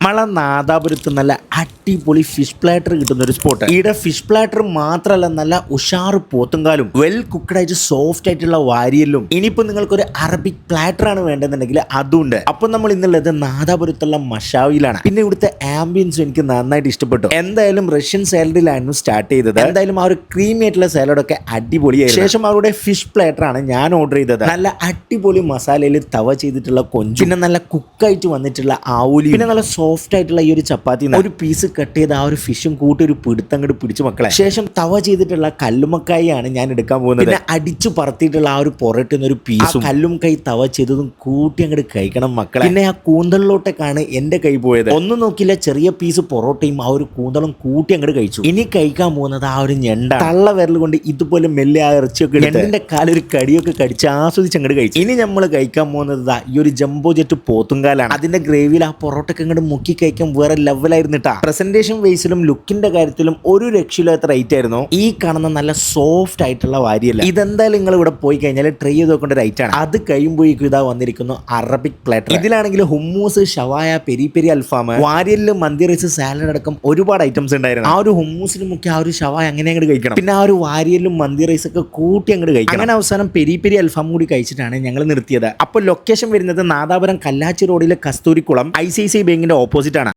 മള നാദാപുരത്ത് നല്ല അടിപൊളി fish platter കിട്ടുന്ന ഒരു സ്പോട്ട് ഇവിടെ ഫിഷ് പ്ലാറ്റർ മാത്രമല്ല നല്ല ഉഷാർ പോത്തുംകാലും വെൽ കുക്ക്ഡ് ആയിട്ട് സോഫ്റ്റ് ആയിട്ടുള്ള വാരിയലും ഇനിയിപ്പോ നിങ്ങൾക്ക് ഒരു അറബിക് പ്ലാറ്റർ ആണ് വേണ്ടതെന്നുണ്ടെങ്കിൽ അതുണ്ട്. അപ്പൊ നമ്മൾ ഇന്നുള്ളത് നാദാപുരത്തുള്ള മഷാവിയിലാണ് പിന്നെ ഇവിടുത്തെ ആംബിയൻസ് എനിക്ക് നന്നായിട്ട് ഇഷ്ടപ്പെട്ടു. എന്തായാലും റഷ്യൻ സാലഡിലായിരുന്നു സ്റ്റാർട്ട് ചെയ്തത്. എന്തായാലും ആ ഒരു ക്രീമി ആയിട്ടുള്ള സാലഡൊക്കെ അടിപൊളിയായിരുന്നു. ശേഷം അവരുടെ ഫിഷ് പ്ലാറ്റർ ആണ് ഞാൻ ഓർഡർ ചെയ്തത്. നല്ല അടിപൊളി മസാലയിൽ തവ ചെയ്തിട്ടുള്ള കൊഞ്ച് പിന്നെ നല്ല കുക്കായിട്ട് വന്നിട്ടുള്ള ആവൂലി പിന്നെ നല്ല സോഫ്റ്റ് ആയിട്ടുള്ള ഈ ഒരു ചപ്പാത്തി ഒരു പീസ് കട്ട് ചെയ്ത ആ ഒരു ഫിഷും കൂട്ടി ഒരു പിടുത്തം അങ്ങോട്ട് പിടിച്ചു മക്കളെ. ശേഷം തവ ചെയ്തിട്ടുള്ള കല്ലുമക്കായാണ് ഞാൻ എടുക്കാൻ പോകുന്നത്. പിന്നെ അടിച്ചു പറത്തിയിട്ടുള്ള ആ ഒരു പൊറട്ടുന്ന ഒരു പീസും കല്ലും കൈ തവ ചെയ്തതും കൂട്ടി അങ്ങോട്ട് കഴിക്കണം മക്കളെ. പിന്നെ ആ കൂന്തളിലോട്ടേക്കാണ് എന്റെ കൈ പോയത്. ഒന്നും നോക്കില്ല ചെറിയ പീസ് പൊറോട്ടയും ആ ഒരു കൂന്തളും കൂട്ടി അങ്ങോട്ട് കഴിച്ചു. ഇനി കഴിക്കാൻ പോകുന്നത് ആ ഒരു ഞണ്ട തള്ള വിരൽ കൊണ്ട് ഇതുപോലെ മെല്ലെ ആ ഇറച്ചിയൊക്കെ എന്റെ കാലൊരു കടിയൊക്കെ കടിച്ച് ആസ്വദിച്ച് അങ്ങോട്ട് കഴിച്ചു. ഇനി നമ്മൾ കഴിക്കാൻ പോകുന്നത് ഈ ഒരു ജംബോ ജെറ്റ് പോത്തുങ്കാലാണ് അതിന്റെ ഗ്രേവിയിൽ ആ പൊറോട്ടൊക്കെ അങ്ങോട്ട് മുക്കി കഴിക്കാൻ വേറെ ലെവലായിരുന്നിട്ടാ പ്രസന്റേഷൻ വൈസിലും ലുക്കിന്റെ കാര്യത്തിലും ഒരു രക്ഷയില്ലാത്ത റൈറ്റ് ആയിരുന്നു. ഈ കാണുന്ന നല്ല സോഫ്റ്റ് ആയിട്ടുള്ള വാരിയല്ല. ഇതെന്തായാലും നിങ്ങൾ ഇവിടെ പോയി കഴിഞ്ഞാൽ ട്രൈ ചെയ്ത് നോക്കേണ്ട ഒരു ഐറ്റാണ് അത് കഴിയുമ്പോഴേക്കും ഇതാ വന്നിരിക്കുന്നു Arabic platter ഇതിലാണെങ്കിൽ hummus shawaya peri peri alfaham വാരിയലിൽ മന്തി റൈസ് സാലഡ് അടക്കം ഒരുപാട് ഐറ്റംസ് ഉണ്ടായിരുന്നു. ആ ഒരു ഹുമ്മൂസിലും ഒക്കെ ആ ഒരു ഷവായ അങ്ങനെ അങ്ങോട്ട് കഴിക്കണം. പിന്നെ ആ ഒരു വാരിയലും മന്തി റൈസ് ഒക്കെ കൂട്ടി അങ്ങോട്ട് കഴിക്കണം. അങ്ങനെ അവസാനം പെരി പെരി അൽഫാം കൂടി കഴിച്ചിട്ടാണ് ഞങ്ങൾ നിർത്തിയത്. അപ്പോൾ ലൊക്കേഷൻ വരുന്നത് നാദാപുരം കല്ലാച്ചി റോഡിലെ കസ്തൂരിക്കുളം ഐ സി സി ബാങ്കിന്റെ ഓപ്പോസിറ്റ് ആണ്.